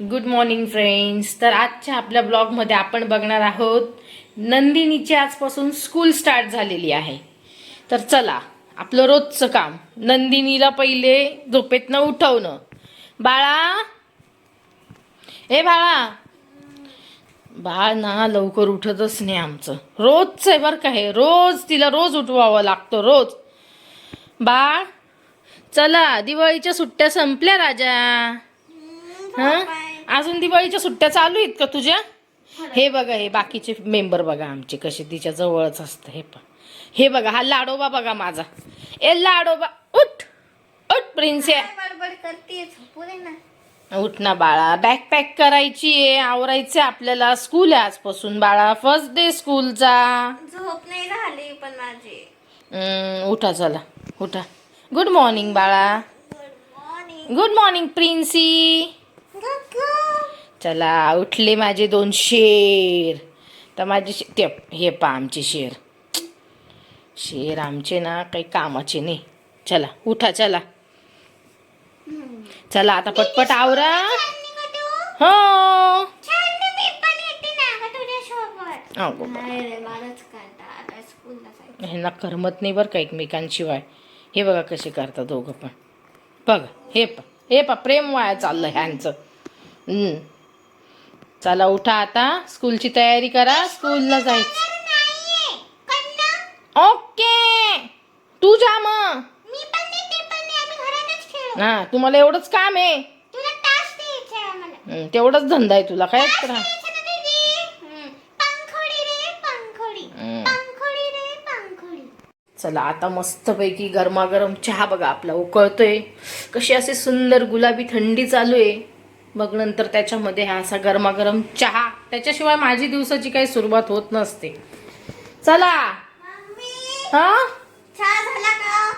Good morning friends तर आजच्या आपल्या ब्लॉगमध्ये आपण बघणार आहोत नंदिनीची आजपासून स्कूल स्टार्ट झालेली आहे. तर चला आपलं रोजचं काम. नंदिनीला पहिले झोपेतनं उठवणं. बाळा! ए बाळा! बाळ ना लवकर उठतच नाही आमचं. रोजचं आहे बरं का हे. रोज तिला रोज उठवावं लागतं रोज. बाळ! चला दिवाळीच्या सुट्ट्या संपल्या राजा. हा? अजून दिवाळीच्या सुट्ट्या चालू आहेत का तुझ्या? हे बघा हे बाकीचे मेंबर बघा आमचे कसे तिच्या जवळच असतं हे पण. हे बघा हा लाडोबा बघा माझा. ए लाडोबा उठ! उठ प्रिन्स. उठ ना बाळा. बॅग पॅक करायची आहे आवरायचं आपल्याला. स्कूल आहे आजपासून बाळा. फर्स्ट डे स्कूलचा झोप नाही झाली पण माझी. उठा चला. उठा. गुड मॉर्निंग बाळा. Good morning good morning Princy. चला उठले माझे दोन शेर. तर माझे शे ते हे पा आमचे शेर. शेर आमचे ना काही कामाचे नाही. चला उठा चला. चला आता पटपट आवरा. हो. जायचं. ह्यांना करमत नाही बरं का एकमेकांशिवाय. हे बघा कसे करतात दोघं पण. बघा हे पा हे पा प्रेम वाया चाललं ह्यांचं. चला उठा आता. स्कूलची तयारी करा. स्कूलला जायचं ओके. तू जा मग. हा तुम्हाला एवढंच काम आहे. तेवढंच धंदा आहे तुला. काय तर. द्यायचं ना दीदी? हम्म. पंखोडी रे पंखोडी. हम्म. पंखोडी रे पंखोडी. चला आता मस्तपैकी गरमागरम चहा बघा. आपला उकळतोय. कशी असे सुंदर गुलाबी थंडी चालू आहे. मग नंतर त्याच्यामध्ये हा असा गरमागरम चहा. त्याच्याशिवाय माझी दिवसाची काही सुरुवात होत नसते. चला. मम्मी. हा?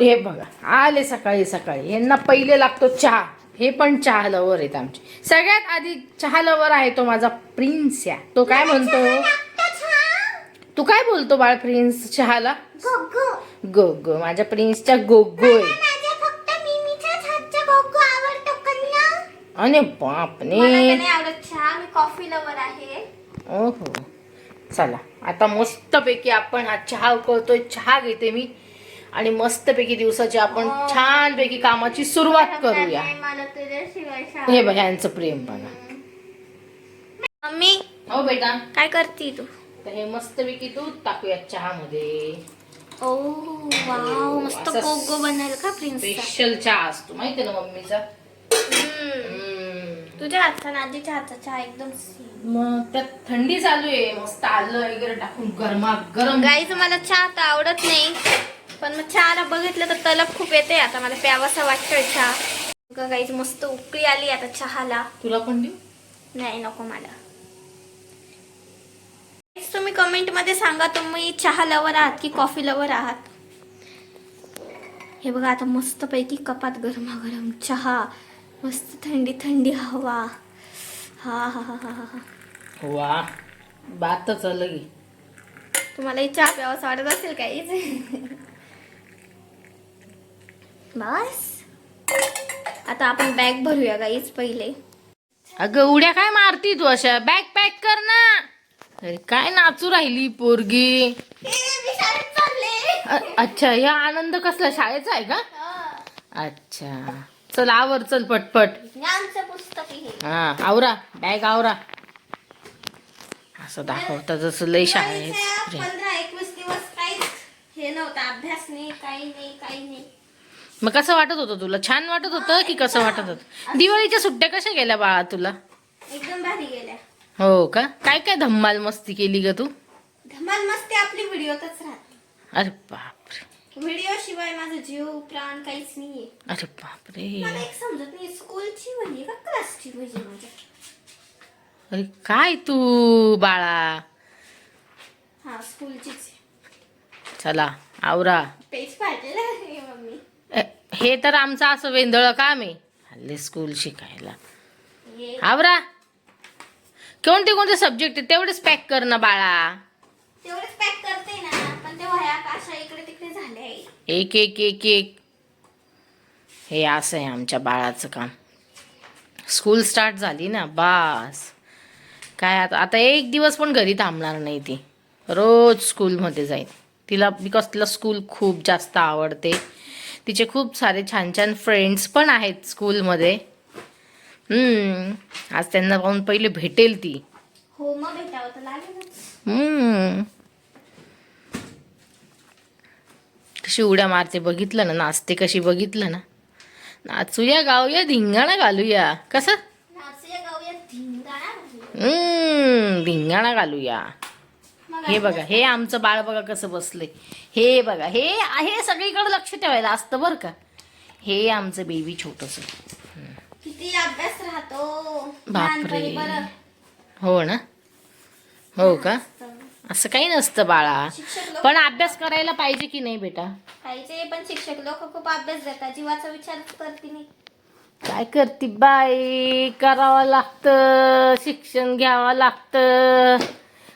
हे बघा. आले सकाळी सकाळी. यांना पहिले लागतो चहा. हे पण चहा लवर आहेत आमचे. सगळ्यात आधी चहा लवर आहे तो माझा प्रिन्स या. तो काय म्हणतो? तू काय बोलतो बाळ प्रिन्स चहाला? गोगो गो. गो माझ्या प्रिन्सच्या गोगो आहे. अरे मला बापने तर नाही आवडत चहा मी कॉफी लवर आहे. ओहो. चला आता मस्तपैकी आपण हा चहा उकळतोय चहा घेते मी. आणि मस्तपैकी दिवसाची आपण हो. छानपैकी कामाची सुरुवात करूया. नाही, मला तुझ्याशिवाय चहा हे बघ ह्यांचं प्रेम बघा. मम्मी हो बेटा. काय करते तू? तर हे मस्तपैकी दूध टाकूया चहामध्ये. ओ वाव मस्त असं गोगो बनल का प्रिन्स स्पेशल चहा असतो. माहिती ना मम्मीचा. तुझ्या हातचा नादीच्या हातचा चहा एकदम मग त्यात थंडी चालू आहे. मस्त आलं वगैरे टाकून गरमा गरम गाईच मला चहा तर आवडत नाही पण मग चहाला बघितलं तर तलप खूप येते. आता मला प्यावासा वाटतोय चहा. गाईच मस्त उकळी आली आता चहाला. तुला पण देऊ? नाही नको मला. तुम्ही कमेंटमध्ये सांगा तुम्ही चहा लवर आहात की कॉफी लवर आहात? हे बघा आता मस्त पैकी कपात गरमागरम चहा. मस्त थंडी थंडी हवा. हा हा हा हा हा हा. वा बातच अलग आहे तुम्हालाही चहा प्यावासा वाटत असेल काहीच बस. आता आपण बॅग भरूया गाईच पहिले? अगं उड्या काय मारती तू अशा? बॅग पॅक कर ना. अरे काय नाचू राहिली पोरगी? अ- अच्छा ह्या आनंद कसला? शाळेचा आहे का? अच्छा. चल आवर चल पटपट. पुस्तक हे हा आवरा बॅग आवरा. असं दाखवता जसं लय शाळेत पंधरा एकवीस दिवस काहीच हे नव्हतं अभ्यास नाही काही नाही काही नाही. मग कसं वाटत होतं तुला? छान वाटत होतं की कसं वाटत होतं? दिवाळीच्या सुट्ट्या कशा गेल्या बाळा तुला? एकदम भारी गेल्या. हो का? काय काय धम्माल मस्ती केली ग तू? धमाल मस्ती आपली व्हिडिओतच राहते. अरे बापरे व्हिडिओ शिवाय माझं जीव प्राण काहीच नाहीये. अरे बापरे. मला एक समजत नाही स्कूलची वही का क्लासची वही माझ्या अरे काय तू बाळा? हा स्कूलचीच चला आवरा. पेज फाटलेलं आहे मम्मी? ए, हे तर आमचं असं वेंदळ काम आहे हल्ली स्कूल शिकायला. आवरा. कोणते कोणते सब्जेक्ट आहे तेवढेच पॅक कर ना बाळा. तेवढंच पॅक करते ना पण ते वह्या अशा इकडे तिकडे एक एक एक एक. हे असं आहे आमच्या बाळाचं काम. स्कूल स्टार्ट झाली ना बास. काय आता आता एक दिवस पण घरी थांबणार नाही ती. रोज स्कूलमध्ये जाईल. तिला बिकॉज तिला स्कूल खूप जास्त आवडते. तिचे खूप सारे छान छान फ्रेंड्स पण आहेत स्कूलमध्ये आज त्यांना पाहून पहिले भेटेल ती. हो मग भेटावं तर लागेलच हम्म. कशी उड्या मारते बघितलं ना नाचते कशी बघितलं ना. नाचूया गाऊया धिंगाणा घालूया. कसं? नाचूया गाऊया धिंगाणा घालूया. हे बघा हे आमचं बाळ बघा कसं बसलंय. हे बघा हे हे सगळीकडे लक्ष ठेवायला असतं बरं का. हे आमचं बेबी छोटस. किती अभ्यास राहतो. बापरे. हो ना? हो का? असं काही नसतं बाळा. शिक्षक लोक पण अभ्यास करायला पाहिजे की नाही बेटा? पाहिजे पण शिक्षक लोक खूप अभ्यास देतात. जीवाचा विचार करते नाही काय करते बाई? करावं लागतं शिक्षण घ्यावं लागतं.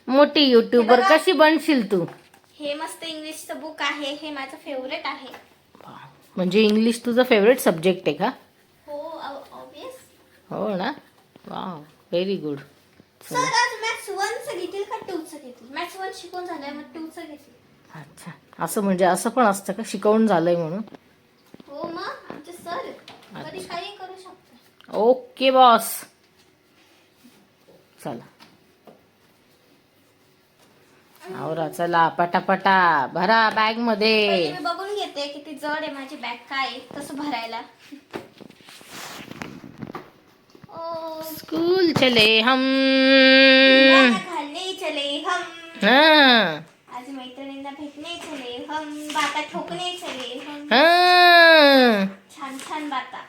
मोठी युट्यूबर. कशी बनशील तू? हे मस्त इंग्लिशचं बुक आहे. हे माझं फेवरेट आहे. म्हणजे इंग्लिश तुझं फेवरेट सब्जेक्ट आहे का? हो ऑब्विस हो ना? वा व्हेरी गुड सर आज मॅथ्स वनचं घेतील का टूचं घेतील. मॅथ्स वन शिकून झालंय मग टूचं घेतील. अच्छा. असं म्हणजे असं पण असतं का? शिकवून झालंय म्हणून? हो मग आमचे सर कधी काही करू शकतो ओके बॉस. चला. आवरा चला पटापटा. भरा बॅगमध्ये मी बघून घेते किती जड आहे माझी बॅग काय आहे, कसं भरायला. ओ. स्कूल चले हम. चले हम आज मैत्रिणींना भेटणे चले हम बाता ठोकणे चले हम हा. छान छान बाता.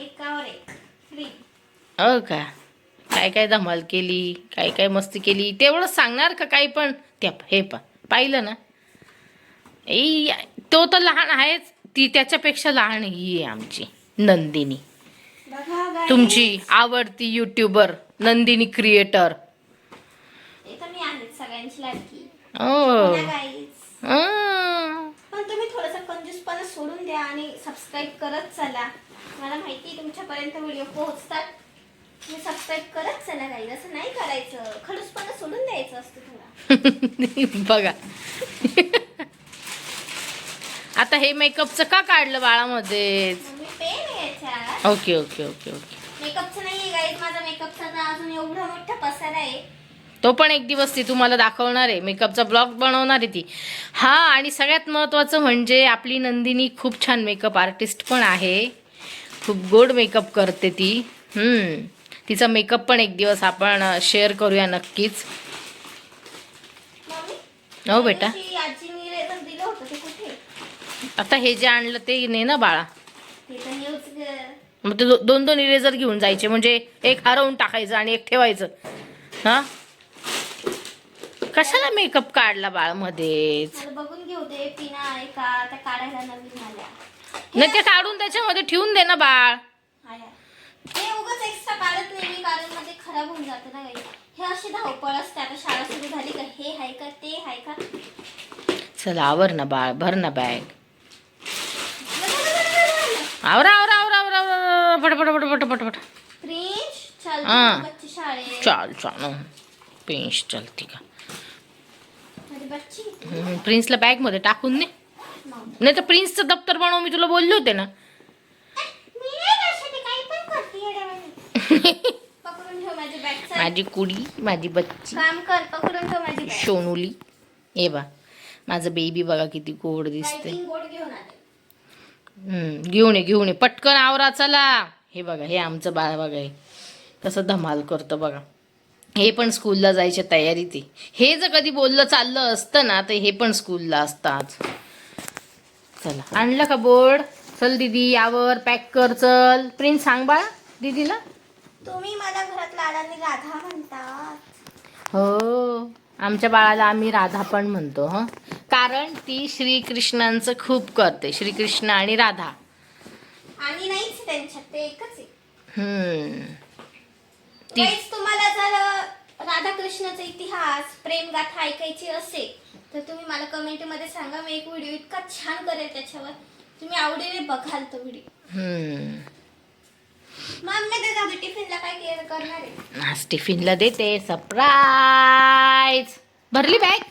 एकावर एक. फ्री. हो का? काय काय धमाल केली काय काय मस्ती केली तेवढंच सांगणार का काही पण? त्या हे पा पाहिलं ना? ए तो तर लहान आहेच. ती त्याच्यापेक्षा लहान ही आहे आमची नंदिनी. तुमची आवडती युट्यूबर नंदिनी क्रिएटर तर मी आहे सगळ्यांची लाडकी. ओ गाईज आ. पण तुम्ही थोडंसं कंजूसपणा सोडून द्या आणि सबस्क्राईब करत चला. मला माहिती आहे तुमच्यापर्यंत व्हिडिओ पोहोचतात. तुम्ही सबस्क्राईब करत चला गाईज असं नाही करायचं. खडूसपणा सोडून द्यायचं असतं थोडा बघा. आता हे मेकअपचं का काढलं बाळामध्ये मग मी पेन आहे याच्यात. Okay okay okay okay. मेकअपचं नाही गाईज माझा मेकअपचा अजून एवढा मोठा पसारा आहे. तो पण एक दिवस ती तुम्हाला दाखवणार आहे. मेकअपचा ब्लॉग बनवणार आहे ती. हा आणि सगळ्यात महत्त्वाचं म्हणजे आपली नंदिनी खूप छान मेकअप आर्टिस्ट पण आहे. खूप गोड मेकअप करते ती. हम्म. तिचा मेकअप पण एक दिवस आपण शेअर करूया नक्कीच. हो बेटा. आता हे जे आणलं ते ने ना बाळा? मग ते दोन दोन इरेजर घेऊन जायचे. म्हणजे एक हरवून टाकायचं आणि एक ठेवायचं. हा? कशाला मेकअप काढला बाळ मध्येच मला बघून घेऊ दे पिना आहे का त्या काढायला नवीन आल्या. नाही ते काढून त्याच्यामध्ये ठेवून दे ना बाळ. आया. हे उगाच एक्स्ट्रा काढत नाही मी कारण मध्ये खराब होऊन जातं ना काही. हे अशी धावपळ असते आता शाळा सुरू झाली का? हे आहे का ते आहे का? चला आवर ना बाळ भर ना बॅग आवरा आवरा आवरा आवरा चल बच्ची चाल चाल. प्रिन्स चलती का प्रिन्सला बॅगमध्ये टाकून दे. नाही तर प्रिन्सचं दप्तर बनव मी तुला बोलले होते ना. माझी कुडी माझी बच्ची सोनुली. ए बा माझं बेबी बघा किती गोड दिसते घेऊन ये घेऊन ये. पटकन आवरा चला. हे बघा हे आमचं बाळ बघा हे. कसं धमाल करतं बघा. हे पण स्कूलला जायच्या तयारीत आहे. हे जर कधी बोललं चाललं असतं ना तर हे पण स्कूलला असतं आज चला आणलं का बोर्ड? चल दीदी यावर पॅक कर चल. प्रिन्स सांग बाळा दीदीला. तुम्ही मला घरात लाडाने राधा म्हणतात. हो आमच्या बाळाला आम्ही राधा पण म्हणतो हं. कारण ती श्रीकृष्णांचं खूप करते श्रीकृष्ण आणि राधा. आणि नाहीच त्यांच्यात ते एकच आहे. हम्म. ती Guys, तुम्हाला जर राधाकृष्णाचा इतिहास प्रेमगाथा ऐकायची असेल तर तुम्ही मला कमेंटमध्ये सांगा. मी एक व्हिडिओ इतका छान करेल त्याच्यावर. तुम्ही आवडीने बघाल तो व्हिडिओ हम्म. टिफिनला काय केअर करणार आहे? आज टिफिनला देते सरप्राईज भरली बॅग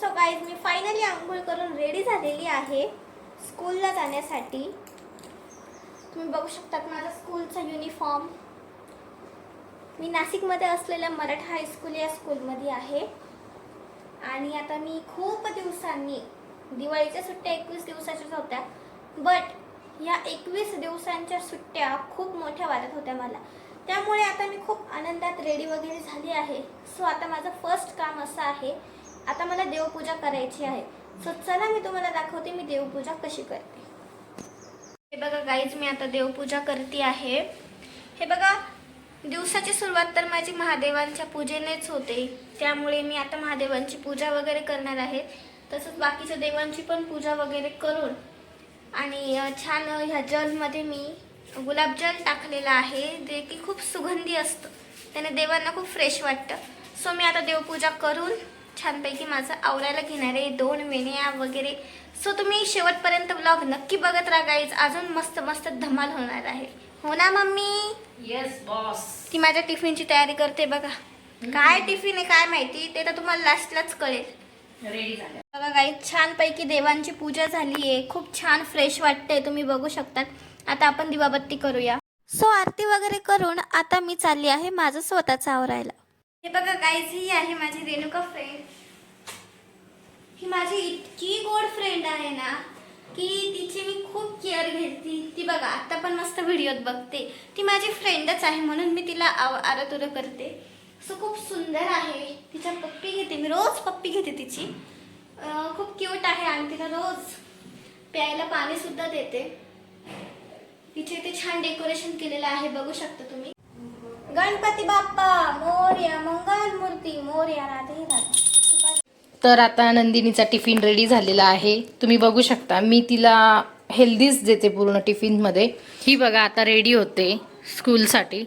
सो गाईज मी फायनली आंघोळ करून रेडी झालेली आहे. स्कूलला जाण्यासाठी. तुम्ही बघू शकतात माझा स्कूलचा युनिफॉर्म मी नाशिकमध्ये असलेल्या मराठा हायस्कूल या स्कूलमध्ये आहे. आणि आता मी खूप दिवसांनी दिवाळीच्या सुट्ट्या एकवीस दिवसाच्याच होत्या बट या एकवीस दिवसांच्या सुट्ट्या खूप मोठ्या वाटत होत्या मला. त्यामुळे आता मी खूप आनंदात रेडी वगैरे झाली आहे. सो आता माझं फर्स्ट काम असं आहे आता मला देवपूजा करायची आहे. सो चला मी तुम्हाला दाखवते मी देवपूजा कशी करते. हे बघा गाईज मी आता देवपूजा करते आहे. हे बघा दिवसाची सुरुवात तर माझी महादेवांच्या पूजेनेच होते. त्यामुळे मी आता महादेवांची पूजा वगैरे करणार आहे. तसंच बाकीच्या देवांची पण पूजा वगैरे करून आणि छान ह्या जलमध्ये मी गुलाबजल टाकलेला आहे जे की खूप सुगंधी असतं. त्याने देवांना खूप फ्रेश वाटतं. सो मी आता देवपूजा करून छानपैकी माझं आवरायला घेणार आहे दोन वेण्या वगैरे. सो तुम्ही शेवटपर्यंत ब्लॉग नक्की बघत राहा गाईज अजून मस्त मस्त धमाल होणार आहे. हो ना मम्मी? येस बॉस ती माझ्या टिफिनची तयारी करते बघा. काय टिफिन आहे काय माहिती? ते तर तुम्हाला लास्टलाच कळेल. बघा काही छानपैकी देवांची पूजा झाली आहे. खूप छान फ्रेश वाटते तुम्ही बघू शकतात. आता आपण दिवाबत्ती करूया. सो आरती वगैरे करून आता मी चालली आहे माझं स्वतःचं आवरायला. हे बघा गाईज ही आहे माझी रेणुका फ्रेंड ही माझी इतकी गोड फ्रेंड आहे ना की तिची मी खूप केअर घेते. ती बघा आता पण मस्त व्हिडिओत बघते. ती माझी फ्रेंडच आहे म्हणून मी तिला आव आरतुरं करते. सो खूप सुंदर आहे. तिच्या पप्पी घेते मी रोज पप्पी घेते तिची. खूप क्यूट आहे आणि तिला रोज प्यायला पाणीसुद्धा देते. तिचे इथे छान डेकोरेशन केलेलं आहे बघू शकता तुम्ही. गणपती बाप्पा मोर्या मंगल मूर्ती मोर्या राधे राधा. तर आता नंदिनीचा टिफिन रेडी झालेला आहे. तुम्ही बघू शकता मी तिला हेल्दीच देते पूर्ण टिफिनमध्ये. ही बघा आता रेडी होते स्कूलसाठी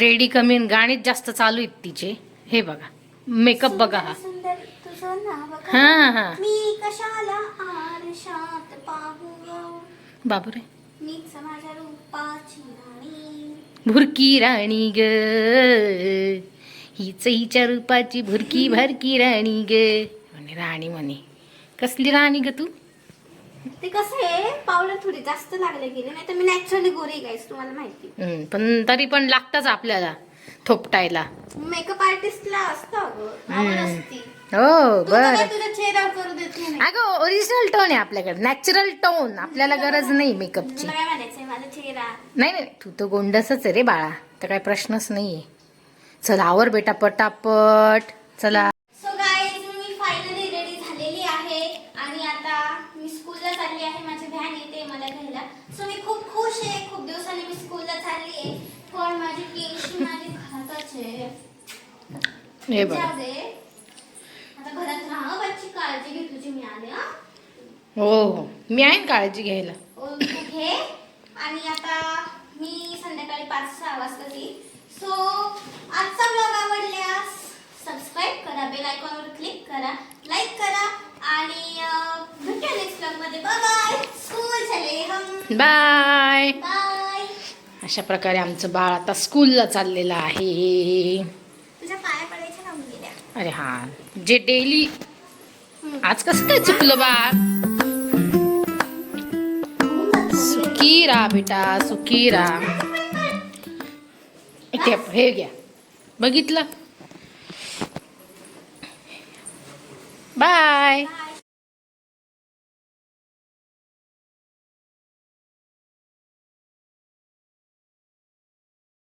रेडी कमी गाणीच जास्त चालू आहेत तिचे. हे बघा मेकअप बघा हा. हा हा. मी कशाला आरशात पाहू? बापरे. मीच माझ्या रूपाची. भुरकी राणी ग. हीच हिच्या रूपाची भुरकी भरकी राणी ग. म्हणे राणी म्हणे. कसली राणी ग तू? ते कसं आहे पावडर थोडी जास्त लागले गेले नाही तर मी नॅचरली गोरी गाईस तुम्हाला माहिती हम्म, पण तरी पण लागतच आपल्याला थोपटायला. मेकअप आर्टिस्टला असतं अगं आवड हम्म. असती. हो तू तर काय बर तुझ्या चेहऱ्यावर करू देत नाही. अगं ओरिजिनल टोन आहे आपल्याकडे नॅचरल टोन आपल्याला गरज नाही मेकअपची तुला काय नाही नाही तू तर गोंडसच आहे रे बाळा. तर काय प्रश्नच नाहीये. चल आवर बेटा पटापट. चला. सो गाईज मी फायनली रेडी झालेली आहे. आणि आता मी स्कूलला चालली आहे. माझी व्हॅन येते मला घ्यायला. सो मी खूप खुश आहे. खूप दिवसांनी मी स्कूलला चालली आहे. पण माझी टेन्शन माझी घरातच आहे. हे बघ. जाऊ दे. आता घरात राहा बच्ची. काळजी घे तुझी. मी आले हा. हो हो. मी आहे ना काळजी घ्यायला. ओ, तू घे आणि आता मी संध्याकाळी पाच सहा वाजता ती सो आजचा ब्लॉग आवडल्यास सबस्क्राईब करा बेल आयकॉनवर क्लिक करा लाईक करा आणि भेटूया नेक्स्ट ब्लॉगमध्ये. बाय स्कूल चले हम. बाय बाय अशा प्रकारे आमचं बाळ आता स्कूलला चाललेलं आहे. तुझ्या पाया पडायच्या ना मुलीला? अरे हा जे डेली आज कसं काय चुकलं बाळ? सुखी राहा बेटा सुखी राहा हे घ्या. बघितलं? बाय